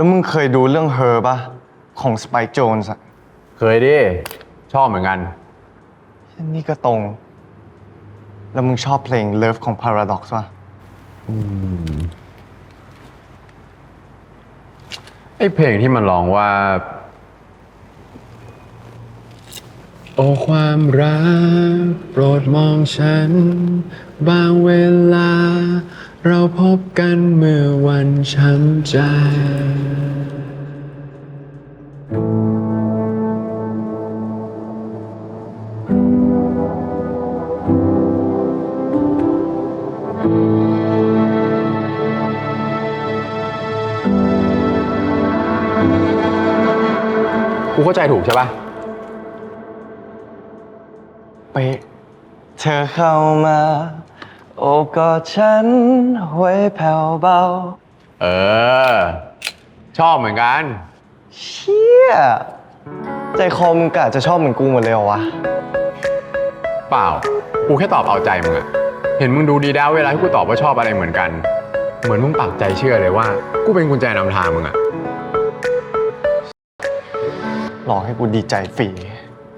แล้วมึงเคยดูเรื่อง Her ปะของ Spike Jones อะเคยดิ ชอบเหมือนกัน นี่ก็ตรง แล้วมึงชอบเพลง Love ของ Paradox ปะไอเพลงที่มันร้องว่า โอ้ความรัก โปรดมองฉัน บางเวลา เราพบกันเมื่อวันช้ำใจ กูเข้าใจถูกใช่ปะเป๊ะเธอเข้ามา โอบกอดฉันไว้แผ่วเบา เออ ชอบเหมือนกัน เชี่ย ใจคอมึงกะจะชอบเหมือนกูหมดเลยเหรอวะ เปล่า กูแค่ตอบเอาใจมึงอะเห็นมึงดูดีด้าเวลาที่กูตอบว่าชอบอะไรเหมือนกัน เหมือนมึงปักใจเชื่อเลยว่า กูเป็นกุญแจนำทางมึงอะ หลอกให้กูดีใจฟรี